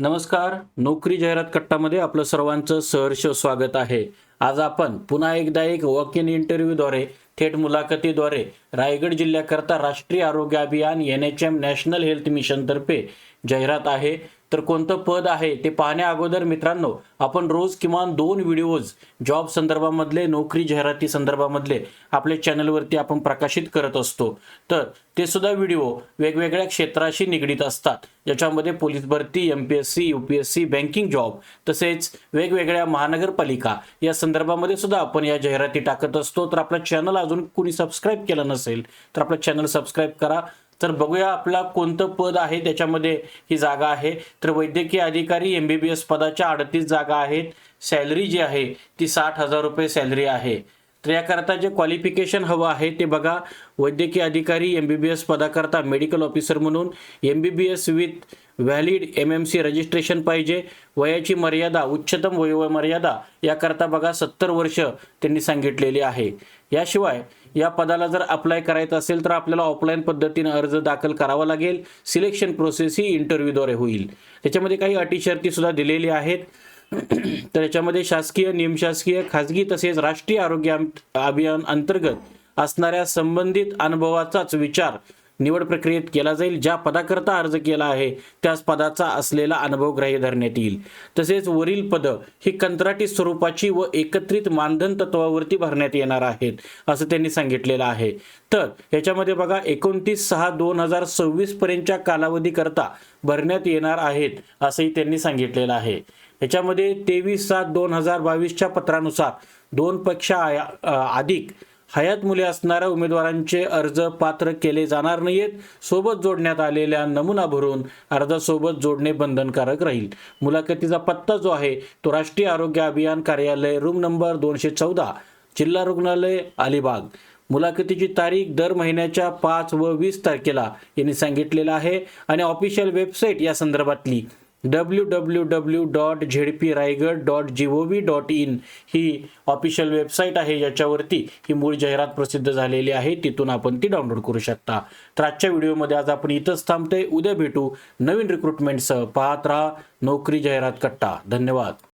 नमस्कार. नोकरी जाहिरात कट्टामध्ये आपलं सर्वांचं सहर्ष स्वागत आहे. आज आपण पुन्हा एकदा एक वॉक इन इंटरव्ह्यूद्वारे थेट मुलाखतीद्वारे रायगड जिल्ह्याकरता राष्ट्रीय आरोग्य अभियान N H M national health मिशनतर्फे जाहिरात आहे. तर कोणतं पद आहे ते पाहण्या अगोदर मित्रांनो आपण रोज किमान दोन व्हिडिओज जॉब संदर्भामधले नोकरी जाहिराती संदर्भामधले आपल्या चॅनलवरती आपण प्रकाशित करत असतो. तर ते सुद्धा व्हिडिओ वेगवेगळ्या क्षेत्राशी निगडीत असतात. ज्याच्यामध्ये पोलीस भरती M P S C U P S C banking job तसेच वेगवेगळ्या महानगरपालिका या संदर्भामध्ये सुद्धा आपण या जाहिराती टाकत असतो. तर आपला चॅनल अजून कुणी सबस्क्राईब केलं नसेल तर आपलं चॅनल सबस्क्राईब करा. तर बघूया आपला कोणतं पद आहे त्याच्यामध्ये ही जागा आहे. तर वैद्यकीय अधिकारी एम बी बी एस पदाच्या अडतीस जागा आहेत. सॅलरी जी आहे ती साठ हजार रुपये सॅलरी आहे. तर याकरता जे क्वालिफिकेशन हवं आहे ते बघा. वैद्यकीय अधिकारी एम बी बी एस पदाकरता मेडिकल ऑफिसर म्हणून M B B S with valid M M C registration पाहिजे. वयाची मर्यादा उच्चतम वयोमर्यादा याकरता बघा सत्तर वर्ष त्यांनी सांगितलेली आहे. याशिवाय या पदाला जर अप्लाय करायचं असेल तर आपल्याला ऑफलाईन पद्धतीने अर्ज दाखल करावा लागेल. सिलेक्शन प्रोसेस ही इंटरव्ह्यूद्वारे होईल. त्याच्यामध्ये काही अटी शर्ती सुद्धा दिलेली आहेत. तर याच्यामध्ये शासकीय निमशासकीय खाजगी तसेच राष्ट्रीय आरोग्य अभियान अंतर्गत असणाऱ्या संबंधित अनुभवाचाच विचार निवड प्रक्रियेत केला जाईल ज्या पदाकरता अर्ज केला आहे त्याच पदाचा असलेला अनुभव ग्राह्य धरण्यात येईल. तसेच वरील पद ही कंत्राटी स्वरूपाची व एकत्रित मानधन तत्वावरती भरण्यात येणार आहेत असं त्यांनी सांगितलेलं आहे. तर याच्यामध्ये बघा एकोणतीस सहा दोन हजार सव्वीस पर्यंतच्या कालावधीकरता भरण्यात येणार आहेत असंही त्यांनी सांगितलेलं आहे. याच्यामध्ये तेवीस सात दोन हजार बावीसच्या पत्रानुसार दोन पक्षा आया- अधिक हयात मुले असणाऱ्या उमेदवारांचे अर्ज पात्र केले जाणार नाहीत सोबत जोडण्यात आलेल्या नमुना भरून अर्जासोबत जोडणे बंधनकारक राहील. मुलाखतीचा पत्ता जो आहे तो राष्ट्रीय आरोग्य अभियान कार्यालय रूम नंबर दोनशे चौदा जिल्हा रुग्णालय अलिबाग. मुलाखतीची तारीख दर महिन्याच्या पाच व वीस तारखेला यांनी सांगितलेलं आहे आणि ऑफिशियल वेबसाईट या संदर्भातली W W W dot Z P Raigad dot G O V dot in he official website आहे. ज्याच्यावरती ही मूळ जाहिरात प्रसिद्ध झालेली आहे. तिथून आपण ती डाउनलोड करू शकता. तर आजच्या व्हिडिओमध्ये आज आपण इथंच थांबतोय. उद्या भेटू नवीन रिक्रुटमेंटसह पाहत राहा नोकरी जाहिरात कट्टा. धन्यवाद.